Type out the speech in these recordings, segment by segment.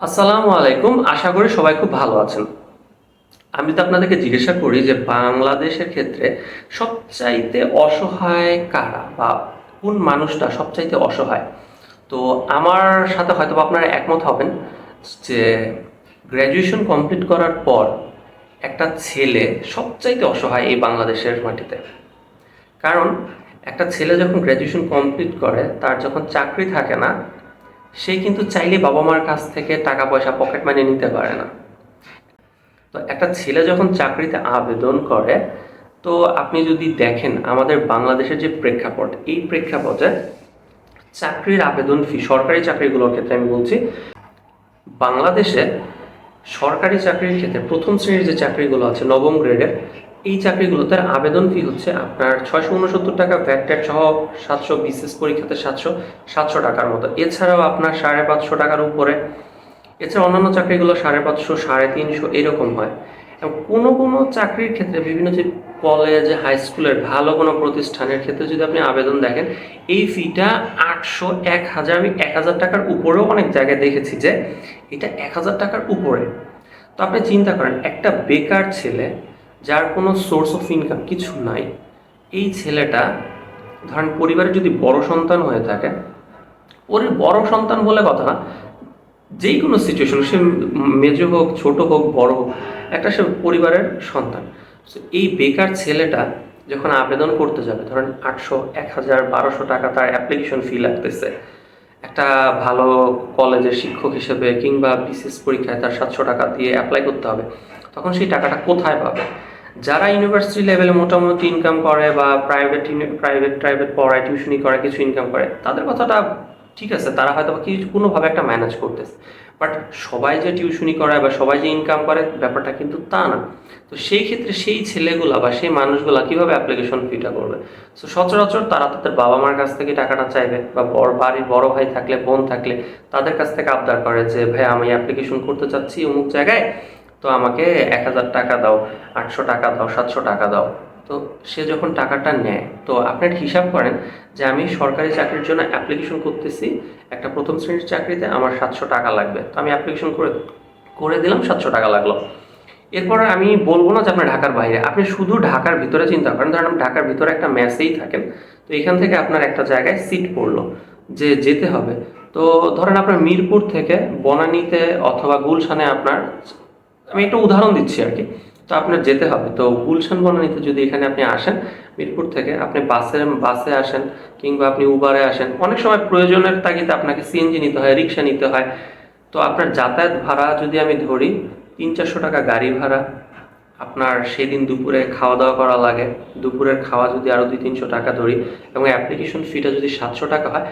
আসসালামু আলাইকুম। আশা করি সবাই খুব ভালো আছেন। আমি তো আপনাদেরকে জিজ্ঞাসা করি যে বাংলাদেশের ক্ষেত্রে সবচাইতে অসহায় কারা বা কোন মানুষটা সবচাইতে অসহায়? তো আমার সাথে হয়তো আপনারা একমত হবেন যে গ্র্যাজুয়েশন কমপ্লিট করার পর একটা ছেলে সবচাইতে অসহায় এই বাংলাদেশের মাটিতে। কারণ একটা ছেলে যখন গ্র্যাজুয়েশন কমপ্লিট করে, তার যখন চাকরি থাকে না সে কিন্তু চাইলে বাবা মার কাছ থেকে টাকা পয়সা পকেট মানি নিতে পারে না। তো একটা ছেলে যখন চাকরিতে আবেদন করে, তো আপনি যদি দেখেন আমাদের বাংলাদেশের যে প্রেক্ষাপট, এই প্রেক্ষাপটে চাকরির আবেদন ফি সরকারি চাকরিগুলোর ক্ষেত্রে আমি বলছি, বাংলাদেশে সরকারি চাকরির ক্ষেত্রে প্রথম শ্রেণির যে চাকরিগুলো আছে, নবম গ্রেডের এই চাকরিগুলোতে আবেদন ফি হচ্ছে আপনার ছয়শো উনসত্তর টাকা ভ্যাট সহ সাতশো বিসিএস পরীক্ষাতে সাতশো সাতশো টাকার মতো। এছাড়াও আপনার সাড়ে পাঁচশো টাকার উপরে, এছাড়া অন্যান্য চাকরিগুলো সাড়ে পাঁচশো, সাড়ে তিনশো এরকম হয়। এবং কোনো কোনো চাকরির ক্ষেত্রে বিভিন্ন যে কলেজ হাই স্কুলের ভালো কোনো প্রতিষ্ঠানের ক্ষেত্রে যদি আপনি আবেদন দেখেন, এই ফিটা আটশো, এক হাজার, আমি এক হাজার টাকার উপরেও অনেক জায়গায় দেখেছি যে এটা এক হাজার টাকার উপরে। তো আপনি চিন্তা করেন, একটা বেকার ছেলে যার কোনো সোর্স অফ ইনকাম কিছু নাই, এই ছেলেটা, ধরেন পরিবারে যদি বড় সন্তান হয়ে থাকে, ওর বড় সন্তান বলে কথা না যেই কোনো সিচুয়েশন সে মেজ হোক, ছোট হোক, বড় হোক, একটা সে পরিবারের সন্তান। এই বেকার ছেলেটা যখন আবেদন করতে যাবে, ধরেন আটশো, এক হাজার, বারোশো টাকা তার অ্যাপ্লিকেশন ফি লাগতেছে, একটা ভালো কলেজের শিক্ষক হিসেবে কিংবা বিসিএস পরীক্ষায় তার সাতশো টাকা দিয়ে অ্যাপ্লাই করতে হবে, তখন সেই টাকাটা কোথায় পাবে? যারা ইউনিভার্সিটি লেভেলে মোটামুটি ইনকাম করে বা প্রাইভেট প্রাইভেট প্রাইভেট পড়ায় টিউশনি করে, কিছু ইনকাম করে, তাদের কথাটা ঠিক আছে, তারা হয়তো বা কিছু কোনোভাবে একটা ম্যানেজ করতেছে। বাট সবাই যে টিউশনি করায় বা সবাই যে ইনকাম করে, ব্যাপারটা কিন্তু তা না। তো সেই ক্ষেত্রে সেই ছেলেগুলা বা সেই মানুষগুলা কীভাবে অ্যাপ্লিকেশন ফিটা করবে? সো সচরাচর তারা তাদের বাবা মার কাছ থেকে টাকাটা চাইবে বা বড় বাড়ির বড় ভাই থাকলে, বোন থাকলে তাদের কাছ থেকে আবদার করে যে ভাই আমি অ্যাপ্লিকেশন করতে চাচ্ছি অমুক জায়গায় তো আমাকে এক হাজার টাকা দাও, আটশো টাকা দাও, সাতশো টাকা দাও। তো সে যখন টাকাটা নেয়, তো আপনার হিসাব করেন যে আমি সরকারি চাকরির জন্য অ্যাপ্লিকেশন করতেছি, একটা প্রথম শ্রেণির চাকরিতে আমার সাতশো টাকা লাগবে। তো আমি অ্যাপ্লিকেশন করে করে দিলাম, সাতশো টাকা লাগল। এরপর আমি বলব না যে আপনি ঢাকার বাইরে, আপনি শুধু ঢাকার ভিতরে চিন্তা করেন। ধরেন ঢাকার ভিতরে একটা ম্যাচেই থাকেন, তো এখান থেকে আপনার একটা জায়গায় সিট পড়ল, যে যেতে হবে। তো ধরেন আপনার মিরপুর থেকে বনানীতে অথবা গুলশানে আপনার আমি একটা উদাহরণ দিচ্ছি আর কি। তো আপনার যেতে হবে। তো গুলশান বনানীতে যদি এখানে আপনি আসেন, মিরপুর থেকে আপনি বাসে বাসে আসেন কিংবা আপনি উবারে আসেন, অনেক সময় প্রয়োজনের তাগিদে আপনাকে সিএনজি নিতে হয়, রিক্সা নিতে হয়। তো আপনার যাতায়াত ভাড়া যদি আমি ধরি, তিন চারশো টাকা গাড়ি ভাড়া, আপনার সেদিন দুপুরে খাওয়া দাওয়া করা লাগে, দুপুরের খাওয়া যদি আরও দুই তিনশো টাকা ধরি এবং অ্যাপ্লিকেশন ফিটা যদি সাতশো টাকা হয়,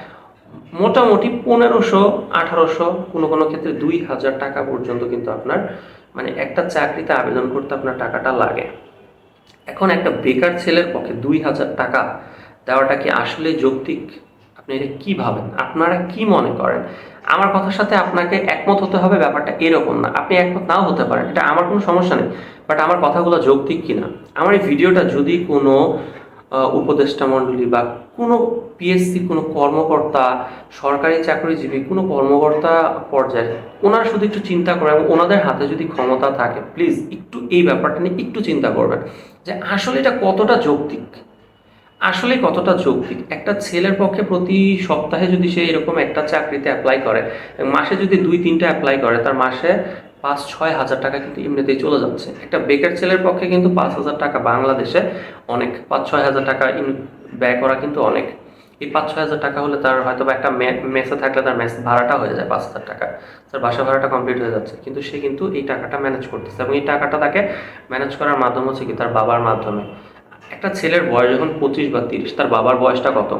মোটামুটি পনেরোশো, আঠারোশো কোনো কোনো ক্ষেত্রে দুই হাজার টাকা পর্যন্ত কিন্তু আপনার মানে একটা চাকরিতে আবেদন করতে আপনার টাকাটা লাগে। এখন একটা বেকার ছেলের পক্ষে দুই হাজার টাকা দেওয়াটা কি আসলে যৌক্তিক? আপনি এটা কি ভাবেন? আপনারা কি মনে করেন? আমার কথার সাথে আপনাকে একমত হতে হবে, ব্যাপারটা এরকম না। আপনি একমত নাও হতে পারেন, এটা আমার কোনো সমস্যা নেই। বাট আমার কথাগুলো যৌক্তিক কিনা? আমার এই ভিডিওটা যদি কোনো উপদেষ্টা মণ্ডলী বা কোনো পিএসসি কোনো কর্মকর্তা, সরকারি চাকরিজীবী, কোনো কর্মকর্তা পর্যায়ে ওনারা শুধু একটু চিন্তা করেন এবং ওনাদের হাতে যদি ক্ষমতা থাকে প্লিজ একটু এই ব্যাপারটা নিয়ে একটু চিন্তা করবেন যে আসলে এটা কতটা যৌক্তিক? আসলে কতটা যৌক্তিক? একটা ছেলের পক্ষে প্রতি সপ্তাহে যদি সে এরকম একটা চাকরিতে অ্যাপ্লাই করে, মাসে যদি দুই তিনটা অ্যাপ্লাই করে, তার মাসে পাঁচ ছয় হাজার টাকা কিন্তু এমনিতেই চলে যাচ্ছে। একটা বেকার ছেলের পক্ষে কিন্তু পাঁচ হাজার টাকা বাংলাদেশে অনেক পাঁচ ছয় হাজার টাকা ব্যয় করা কিন্তু অনেক। এই পাঁচ ছয় হাজার টাকা হলে তার হয়তো বা একটা মেসে থাকলে তার মেস ভাড়াটা হয়ে যায় পাঁচ হাজার টাকা। তার বাসা ভাড়াটা কমপ্লিট হয়ে যাচ্ছে। কিন্তু সে কিন্তু এই টাকাটা ম্যানেজ করতেছে এবং এই টাকাটা তাকে ম্যানেজ করার মাধ্যম হচ্ছে কি? তার বাবার মাধ্যমে। একটা ছেলের বয়স যখন পঁচিশ বা তিরিশ, তার বাবার বয়সটা কত?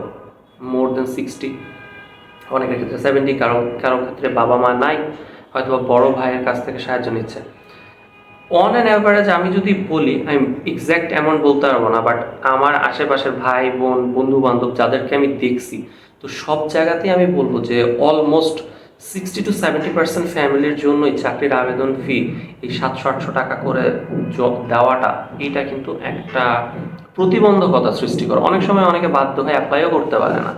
মোর দেন সিক্সটি অনেকের ক্ষেত্রে সেভেন্টি কারও কারও ক্ষেত্রে বাবা মা নাই। হয়তো বড় ভাইয়ের কাছ থেকে সাহায্য নিচ্ছে। অন অ্যান অ্যাভারেজ আমি যদি বলি আমি এক্স্যাক্ট অ্যামাউন্ট বলতে পারব না বাট আমার আশেপাশের ভাই, বোন বন্ধু বান্ধব যাদেরকে আমি দেখছি, তো সব জায়গাতেই আমি বলব যে almost sixty to seventy percent ফ্যামিলির জন্য এই চাকরির আবেদন ফি এই সাতশো, আটশো টাকা করে জব দেওয়াটা এটা কিন্তু একটা প্রতিবন্ধকতা সৃষ্টি করে। অনেক সময় অনেকে বাধ্য হয়ে অ্যাপ্লাইও করতে পারে না।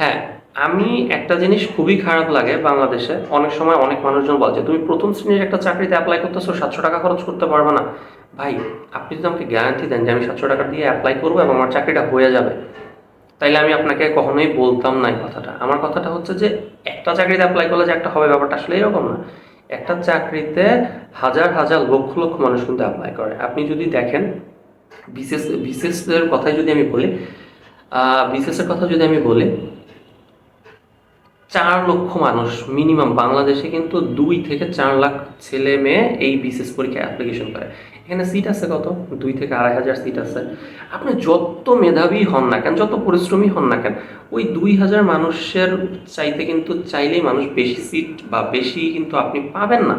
হ্যাঁ আমি একটা জিনিস খুবই খারাপ লাগে বাংলাদেশে। অনেক সময় অনেক মানুষজন বলছে তুমি প্রথম শ্রেণির একটা চাকরিতে অ্যাপ্লাই করতেছো, সাতশো টাকা খরচ করতে পারবে না। ভাই, আপনি যদি আমাকে গ্যারান্টি দেন যে, আমি সাতশো টাকা দিয়ে অ্যাপ্লাই করব এবং আমার চাকরিটা হয়ে যাবে, তাইলে আমি আপনাকে কখনোই বলতাম না এই কথাটা। আমার কথাটা হচ্ছে যে, একটা চাকরিতে অ্যাপ্লাই করলে যে একটা হবে ব্যাপারটা আসলে এরকম না। একটা চাকরিতে হাজার হাজার লক্ষ লক্ষ মানুষ কিন্তু অ্যাপ্লাই করে। আপনি যদি দেখেন বিশেষ বিশেষের কথাই যদি আমি বলি বিশেষের কথা যদি আমি বলি চার লক্ষ মানুষ মিনিমাম বাংলাদেশে কিন্তু দুই থেকে চার লাখ ছেলে মেয়ে এই বিশেষ পরীক্ষায় অ্যাপ্লিকেশন করে। এখানে সিট আছে কত? দুই থেকে আড়াই হাজার সিট আছে। আপনি যত মেধাবী হন না কেন, যত পরিশ্রমী হন না কেন, ওই দুই হাজার মানুষের চাইতে কিন্তু চাইলেই মানুষ বেশি সিট বা বেশি কিন্তু আপনি পাবেন না।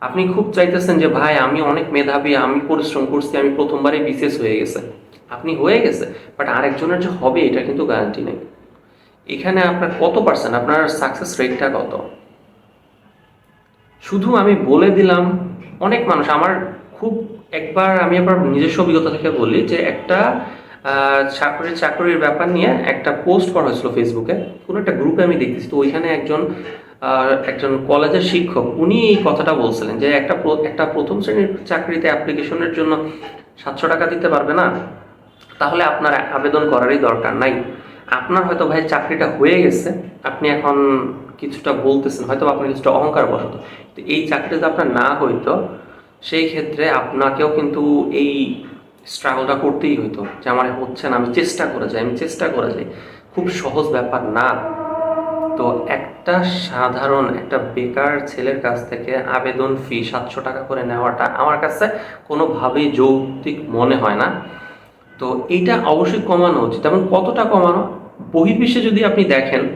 আপনি খুব চাইতেছেন যে, ভাই, আমি অনেক মেধাবী, আমি পরিশ্রম করছি, আমি প্রথমবারে বিশেষ হয়ে গেছে। আপনি হয়ে গেছে বাট আরেকজনের যে হবে, এটা কিন্তু গ্যারান্টি নেই। এখানে আপনার কত পার্সেন্ট আপনার সাকসেস রেটটা কত? শুধু আমি বলে দিলাম, অনেক মানুষ, আমার খুব একবার আমি আবার নিজস্ব অভিজ্ঞতা থেকে বলি যে একটা চাকরির চাকরির ব্যাপার নিয়ে একটা পোস্ট করা হয়েছিল ফেসবুকে কোনো একটা গ্রুপে আমি দেখতেছি, তো ওইখানে একজন একজন কলেজের শিক্ষক, উনি এই কথাটা বলছিলেন যে একটা একটা প্রথম শ্রেণির চাকরিতে অ্যাপ্লিকেশনের জন্য সাতশো টাকা দিতে পারবে না? তাহলে আপনার আবেদন করারই দরকার নাই। আপনার হয়তো ভাই চাকরিটা হয়ে গেছে, আপনি এখন কিছুটা বলতেছেন হয়তো আপনার কিছুটা অহংকার বসত তো এই চাকরিটা যদি আপনার না হইতো, সেই ক্ষেত্রে আপনাকেও কিন্তু এই স্ট্রাগলটা করতেই হইতো যে আমার হচ্ছে না, আমি চেষ্টা করে যাই, আমি চেষ্টা করে যাই। খুব সহজ ব্যাপার না। তো একটা সাধারণ, একটা বেকার ছেলের কাছ থেকে আবেদন ফি সাতশো টাকা করে নেওয়াটা আমার কাছে কোনোভাবেই যৌক্তিক মনে হয় না। তো এইটা অবশ্যই কমানো উচিত। এবং কতটা কমানো? বহির্বিশ্বে যদি আপনি দেখেন,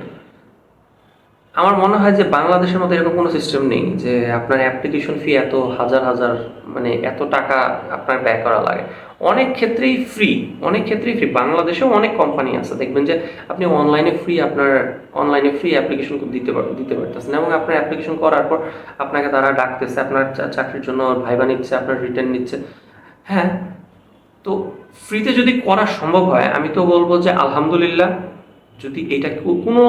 আমার মনে হয় যে বাংলাদেশের মধ্যে এরকম কোনো সিস্টেম নেই যে আপনার অ্যাপ্লিকেশন ফি এত, হাজার হাজার মানে এত টাকা আপনার ব্যয় করা লাগে। অনেক ক্ষেত্রেই ফ্রি অনেক ক্ষেত্রেই ফ্রি বাংলাদেশেও অনেক কোম্পানি আছে। দেখবেন যে আপনি অনলাইনে ফ্রি আপনার অনলাইনে ফ্রি অ্যাপ্লিকেশন দিতে পার- দিতে পারতেছেন। এবং আপনার অ্যাপ্লিকেশন করার পর আপনাকে তারা ডাকতেছে, আপনার চাকরির জন্য ভাইবা নিচ্ছে, আপনার রিটার্ন নিচ্ছে। হ্যাঁ তো ফ্রিতে যদি করা সম্ভব হয়, আমি তো বলব যে আলহামদুলিল্লাহ, যদি এটা কোনো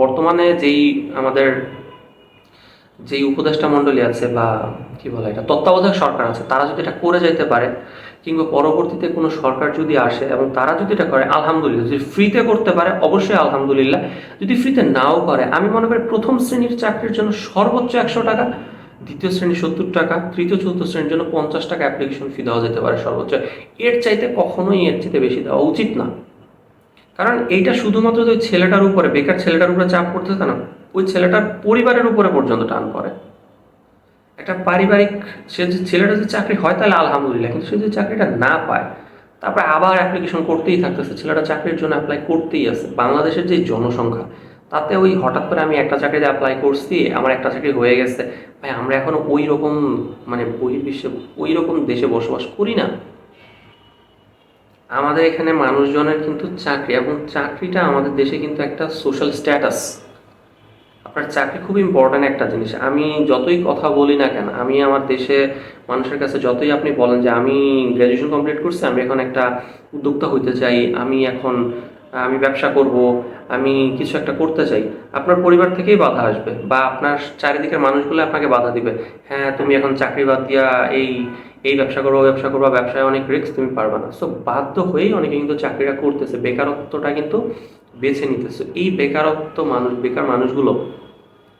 বর্তমানে যেই আমাদের যেই উপদেষ্টা মণ্ডলী আছে বা কি বলে এটা, তত্ত্বাবধায়ক সরকার আছে, তারা যদি এটা করে যেতে পারে, কিংবা পরবর্তীতে কোনো সরকার যদি আসে এবং তারা যদি এটা করে, আলহামদুলিল্লাহ, যদি ফ্রিতে করতে পারে, অবশ্যই আলহামদুলিল্লাহ। যদি ফ্রিতে নাও করে, আমি মনে করি প্রথম শ্রেণির চাকরির জন্য সর্বোচ্চ একশো টাকা দ্বিতীয় শ্রেণি সত্তর টাকা, তৃতীয়, চতুর্থ শ্রেণির জন্য পঞ্চাশ টাকা অ্যাপ্লিকেশন ফি দেওয়া যেতে পারে সর্বোচ্চ। এর চাইতে কখনোই এর চাইতে বেশি দেওয়া উচিত না। কারণ এইটা শুধুমাত্র ওই ছেলেটার উপরে, বেকার ছেলেটার উপরে চাপ পড়তেছে না, ওই ছেলেটার পরিবারের উপরে পর্যন্ত টান করে একটা পারিবারিক, সে যে ছেলেটা যে চাকরি হয় তাহলে আলহামদুলিল্লাহ, কিন্তু সে যদি চাকরিটা না পায়, তারপরে আবার অ্যাপ্লিকেশন করতেই থাকতেছে। ছেলেটা চাকরির জন্য অ্যাপ্লাই করতেই আছে। বাংলাদেশের যে জনসংখ্যা তাতে ওই হঠাৎ করে আমি একটা চাকরিতে অ্যাপ্লাই করছি, আমার একটা চাকরি হয়ে গেছে। ভাই, আমরা এখন ওই রকম মানে বহির্বিশ্বে ওই রকম দেশে বসবাস করি না। আমাদের এখানে মানুষজনের কিন্তু চাকরি এবং চাকরিটা আমাদের দেশে কিন্তু একটা সোশ্যাল স্ট্যাটাস আপনার চাকরি খুব ইম্পর্ট্যান্ট একটা জিনিস। আমি যতই কথা বলি না কেন, আমি আমার দেশে মানুষের কাছে যতই আপনি বলেন যে আমি গ্র্যাজুয়েশন কমপ্লিট করছি, আমি এখন একটা উদ্যোক্তা হইতে চাই, আমি এখন আমি ব্যবসা করব, আমি কিছু একটা করতে চাই, আপনার পরিবার থেকেই বাধা আসবে বা আপনার চারিদিকের মানুষগুলো আপনাকে বাধা দিবে। হ্যাঁ তুমি এখন চাকরি বাদ দিয়া এই এই ব্যবসা করব ব্যবসা করব, ব্যবসায় অনেক রিস্ক তুমি পারবে না। সো বাধ্য হয়েই অনেকে কিন্তু চাকরিটা করতেছে, বেকারত্বটা কিন্তু বেছে নিতেছে। এই বেকারত্ব মানুষ, বেকার মানুষগুলো,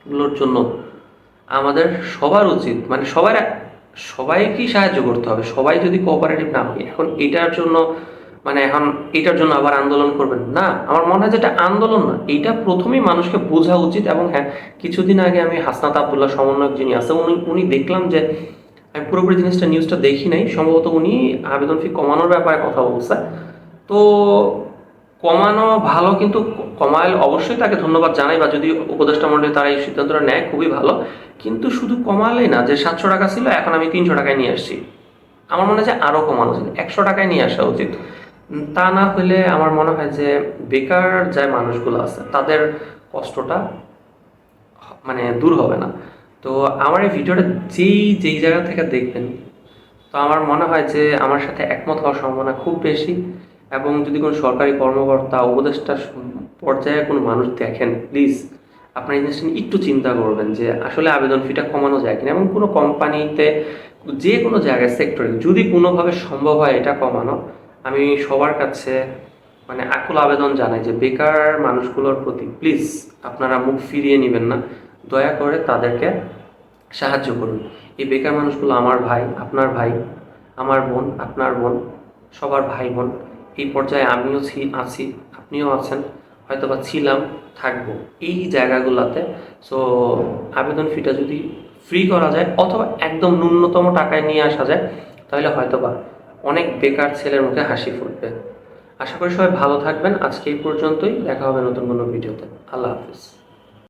গুলোর জন্য আমাদের সবার উচিত মানে সবার, সবাইকেই সাহায্য করতে হবে। সবাই যদি কোঅপারেটিভ না হয়, এখন এটার জন্য মানে এখন এটার জন্য আবার আন্দোলন করবেন। না, আমার মনে হয় যেটা আন্দোলন না এইটা প্রথমেই মানুষকে বোঝা উচিত এবং হ্যাঁ কিছুদিন আগে আমি হাসনাত আবদুল্লাহ সমন্বয়ক যিনি আছে উনি উনি দেখলাম যে আমি পুরোপুরি জিনিসটা নিউজটা দেখি নাই। সম্ভবত উনি আবেদন ফি কমানোর ব্যাপারে কথা বলছে। তো কমানো ভালো কিন্তু কমাইলে অবশ্যই তাকে ধন্যবাদ জানাই বা যদি উপদেষ্টা মন্ডলী তারা এই সিদ্ধান্তটা নেয়, খুবই ভালো। কিন্তু শুধু কমালেই না, যে সাতশো টাকা ছিল, এখন আমি তিনশো টাকায় নিয়ে আসছি। আমার মনে হয় যে আরও কমানো উচিত একশো টাকায় নিয়ে আসা উচিত। তা না হলে আমার মনে হয় যে বেকার যে মানুষগুলো আছে, তাদের কষ্টটা মানে দূর হবে না। তো আমার এই ভিডিওটা যেই যেই জায়গা থেকে দেখবেন, তো আমার মনে হয় যে আমার সাথে একমত হওয়ার সম্ভাবনা খুব বেশি এবং যদি কোনো সরকারি কর্মকর্তা, উপদেষ্টা পর্যায়ে কোনো মানুষ দেখেন প্লিজ আপনার এই জিনিসটা একটু চিন্তা করবেন যে আসলে আবেদন ফিটা কমানো যায় কিনা এবং কোনো কোম্পানিতে যে কোনো জায়গায় সেক্টরে যদি কোনোভাবে সম্ভব হয় এটা কমানো আমি সবার কাছে মানে আকুল আবেদন জানাই যে বেকার মানুষগুলোর প্রতি প্লিজ আপনারা মুখ ফিরিয়ে নেবেন না। দয়া করে তাদেরকে সাহায্য করুন। এই বেকার মানুষগুলো আমার ভাই, আপনার ভাই, আমার বোন, আপনার বোন, সবার ভাই, বোন, এই পর্যায়ে আমিও ছি- আছি, আপনিও আছেন হয়তো বা ছিলাম, থাকব এই জায়গাগুলোতে। সো আবেদন ফিটা যদি ফ্রি করা যায়, অথবা একদম ন্যূনতম টাকায় নিয়ে আসা যায়, তাহলে হয়তো বা অনেক বেকার ছেলের মুখে হাসি ফুটবে। আশা করি সবাই ভালো থাকবেন। আজকে এই পর্যন্তই। দেখা হবে নতুন কোনো ভিডিওতে। আল্লাহ হাফিজ।